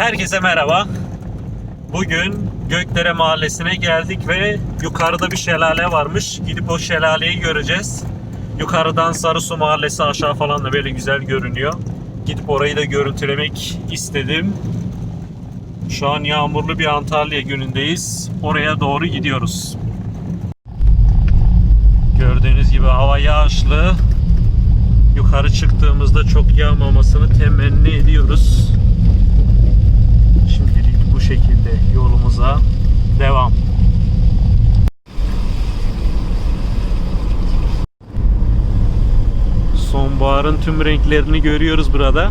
Herkese merhaba. Bugün Gökdere Mahallesi'ne geldik ve yukarıda bir şelale varmış. Gidip o şelaleyi göreceğiz. Yukarıdan Sarısu Mahallesi aşağı falan da böyle güzel görünüyor. Gidip orayı da görüntülemek istedim. Şu an yağmurlu bir Antalya günündeyiz. Oraya doğru gidiyoruz. Gördüğünüz gibi hava yağışlı. Yukarı çıktığımızda çok yağmamasını temenni ediyoruz. Şekilde yolumuza devam. Sonbaharın tüm renklerini görüyoruz burada.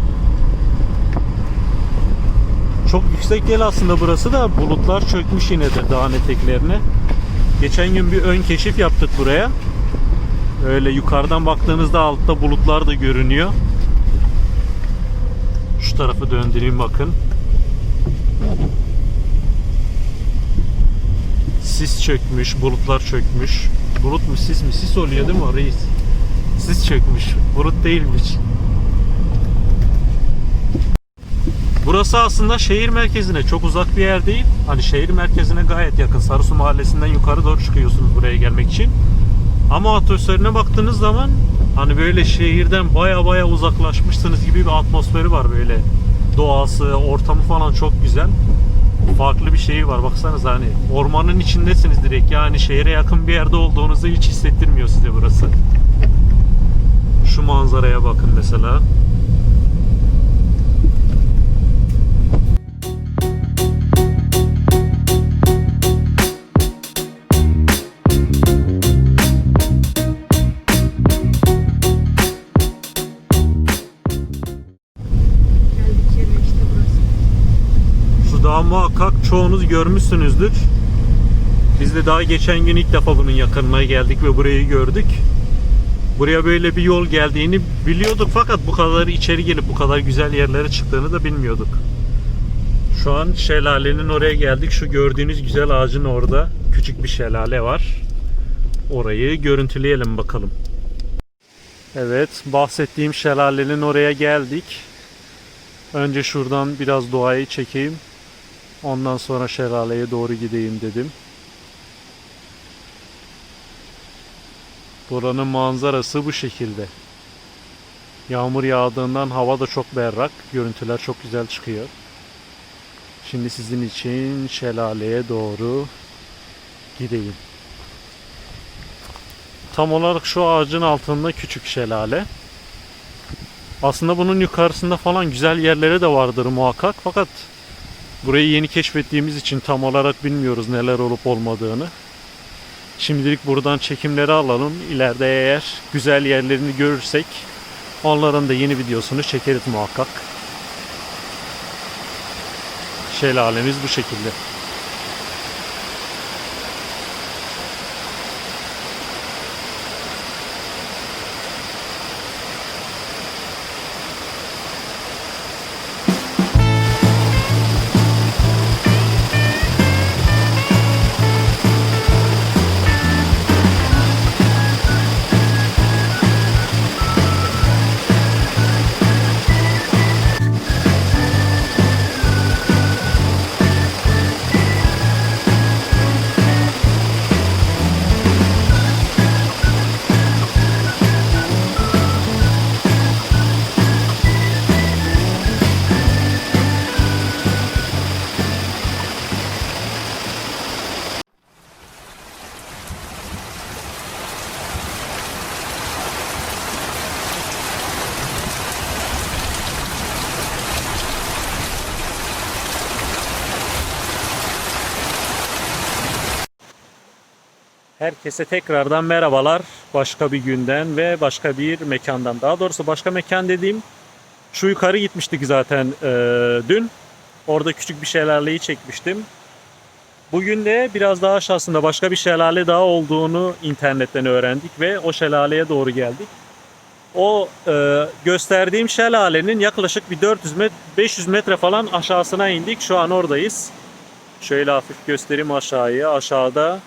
Çok yüksek değil aslında burası da bulutlar çökmüş yine de dağın eteklerine. Geçen gün bir ön keşif yaptık buraya. Öyle yukarıdan baktığınızda altta bulutlar da görünüyor. Şu tarafı döndüreyim bakın. Sis çökmüş, bulutlar çökmüş. Bulut mu sis mi? Sis oluyor değil mi reis? Sis çökmüş. Bulut değilmiş. Burası aslında şehir merkezine çok uzak bir yer değil. Hani şehir merkezine gayet yakın. Sarısu Mahallesi'nden yukarı doğru çıkıyorsunuz buraya gelmek için. Ama atmosferine baktığınız zaman hani böyle şehirden baya baya uzaklaşmışsınız gibi bir atmosferi var böyle. Doğası, ortamı falan çok güzel. Farklı bir şeyi var. Baksanıza hani ormanın içindesiniz direkt. Yani şehre yakın bir yerde olduğunuzu hiç hissettirmiyor size burası. Şu manzaraya bakın mesela. Çoğunuz görmüşsünüzdür. Biz de daha geçen gün ilk defa bunun yakınına geldik ve burayı gördük. Buraya böyle bir yol geldiğini biliyorduk fakat bu kadar içeri gelip bu kadar güzel yerlere çıktığını da bilmiyorduk. Şu an şelalenin oraya geldik. Şu gördüğünüz güzel ağacın orada küçük bir şelale var. Orayı görüntüleyelim bakalım. Evet, bahsettiğim şelalenin oraya geldik. Önce şuradan biraz doğayı çekeyim. Ondan sonra şelaleye doğru gideyim dedim. Buranın manzarası bu şekilde. Yağmur yağdığından hava da çok berrak. Görüntüler çok güzel çıkıyor. Şimdi sizin için şelaleye doğru gideyim. Tam olarak şu ağacın altında küçük şelale. Aslında bunun yukarısında falan güzel yerleri de vardır muhakkak. Fakat burayı yeni keşfettiğimiz için tam olarak bilmiyoruz neler olup olmadığını. Şimdilik buradan çekimleri alalım. İleride eğer güzel yerlerini görürsek onların da yeni videosunu çekeriz muhakkak. Şelalemiz bu şekilde. Herkese tekrardan merhabalar. Başka bir günden ve başka bir mekandan. Daha doğrusu başka mekan dediğim şu yukarı gitmiştik zaten e, dün. Orada küçük bir şelaleyi çekmiştim. Bugün de biraz daha aşağısında başka bir şelale daha olduğunu internetten öğrendik ve o şelaleye doğru geldik. O e, gösterdiğim şelalenin yaklaşık bir 400 metre 500 metre falan aşağısına indik. Şu an oradayız. Şöyle hafif göstereyim aşağıya. Aşağıda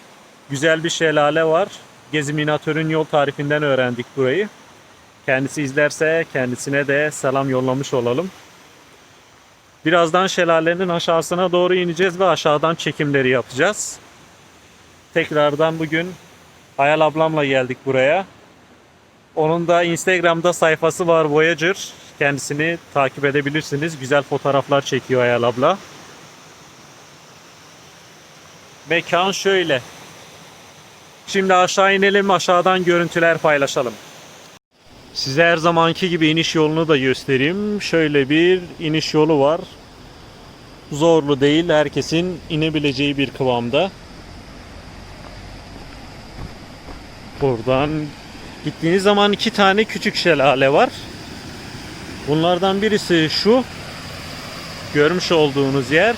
güzel bir şelale var. Gezi Minatör'ün yol tarifinden öğrendik burayı. Kendisi izlerse kendisine de selam yollamış olalım. Birazdan şelalenin aşağısına doğru ineceğiz ve aşağıdan çekimleri yapacağız. Tekrardan bugün Hayal ablamla geldik buraya. Onun da Instagram'da sayfası var Voyager. Kendisini takip edebilirsiniz. Güzel fotoğraflar çekiyor Hayal abla. Mekan şöyle. Şimdi aşağı inelim, aşağıdan görüntüler paylaşalım. Size her zamanki gibi iniş yolunu da göstereyim. Şöyle bir iniş yolu var. Zorlu değil, herkesin inebileceği bir kıvamda. Buradan gittiğiniz zaman iki tane küçük şelale var. Bunlardan birisi şu. Görmüş olduğunuz yer.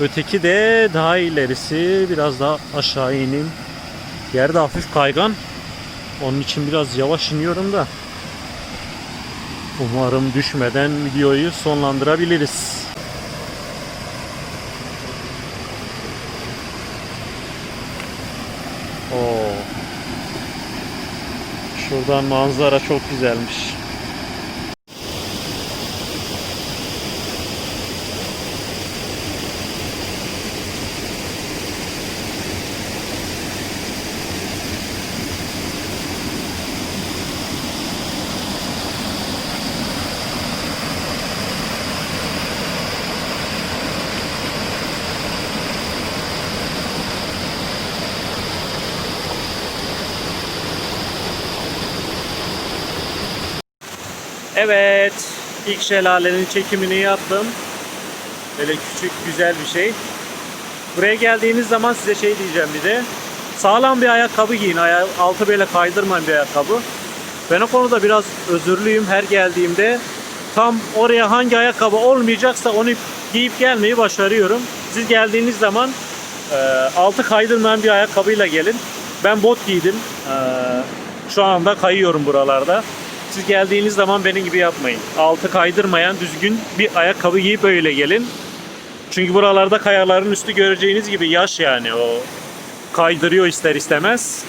Öteki de daha ilerisi. Biraz daha aşağı ineyim. Yer de hafif kaygan. Onun için biraz yavaş iniyorum da. Umarım düşmeden videoyu sonlandırabiliriz. Oo. Şuradan manzara çok güzelmiş. Evet, ilk şelalenin çekimini yaptım. Böyle küçük güzel bir şey. Buraya geldiğiniz zaman size şey diyeceğim bir de. Sağlam bir ayakkabı giyin. Aya- altı böyle kaydırmayan bir ayakkabı. Ben o konuda biraz özürlüyüm. Her geldiğimde tam oraya hangi ayakkabı olmayacaksa onu giyip gelmeyi başarıyorum. Siz geldiğiniz zaman e, altı kaydırmayan bir ayakkabıyla gelin. Ben bot giydim. E, şu anda kayıyorum buralarda. Siz geldiğiniz zaman benim gibi yapmayın. Altı kaydırmayan düzgün bir ayakkabı giyip öyle gelin. Çünkü buralarda kayaların üstü göreceğiniz gibi yaş yani o kaydırıyor ister istemez.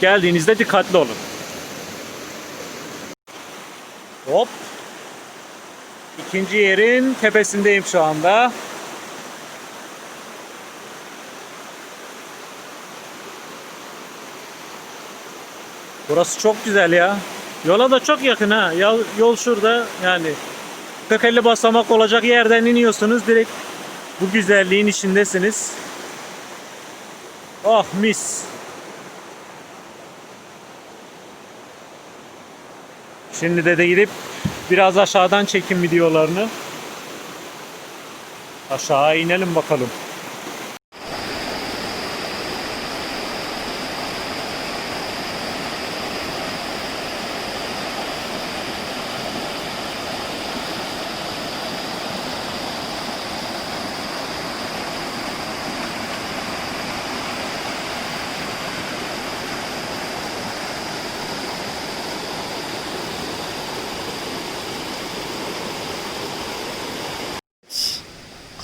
Geldiğinizde dikkatli olun. Hop. İkinci yerin tepesindeyim şu anda. Burası çok güzel ya. Yola da çok yakın ha. Yol, yol şurada yani 40-50 basamak olacak yerden iniyorsunuz direkt bu güzelliğin içindesiniz. Oh mis. Şimdi de de gidip biraz aşağıdan çekim videolarını aşağı inelim bakalım.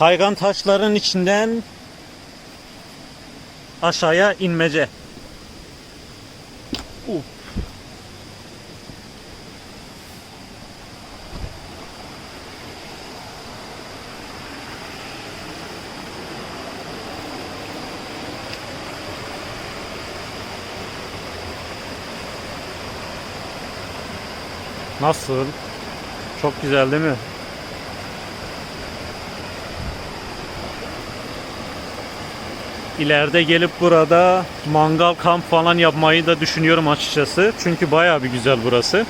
Kaygan taşların içinden aşağıya inmece. Uf. Nasıl? Çok güzel değil mi? İleride gelip burada mangal kamp falan yapmayı da düşünüyorum açıkçası. Çünkü bayağı bir güzel burası.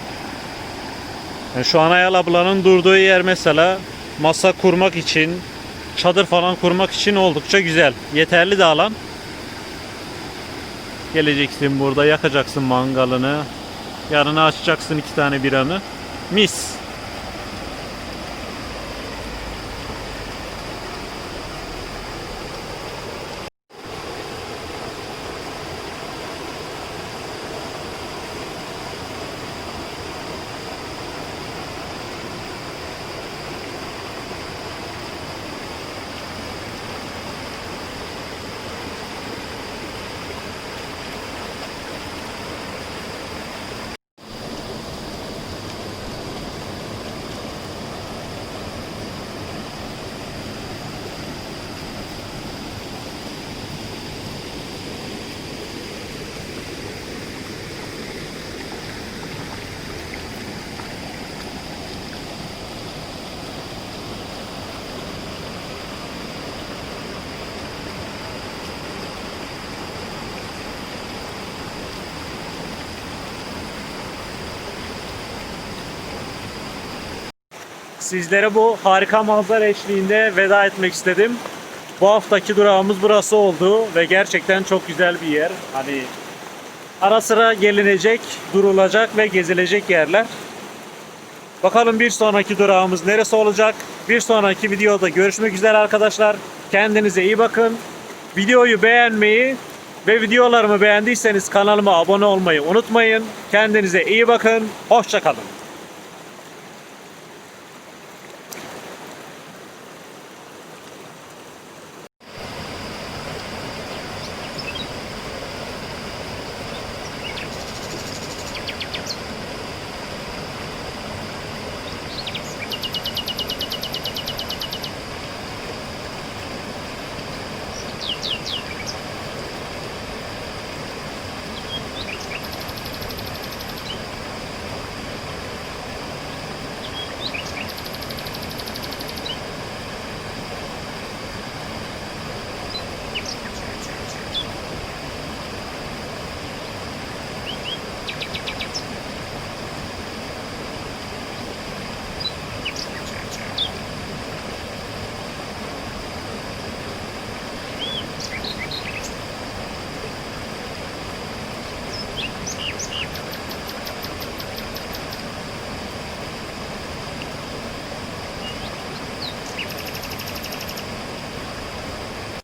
Yani şu an Ayal ablanın durduğu yer mesela masa kurmak için, çadır falan kurmak için oldukça güzel. Yeterli de alan. Geleceksin burada yakacaksın mangalını. Yanına açacaksın iki tane biranı. Mis. Sizlere bu harika manzara eşliğinde veda etmek istedim. Bu haftaki durağımız burası oldu ve gerçekten çok güzel bir yer. Hani ara sıra gelinecek, durulacak ve gezilecek yerler. Bakalım bir sonraki durağımız neresi olacak? Bir sonraki videoda görüşmek üzere arkadaşlar. Kendinize iyi bakın. Videoyu beğenmeyi ve videolarımı beğendiyseniz kanalıma abone olmayı unutmayın. Kendinize iyi bakın. Hoşçakalın.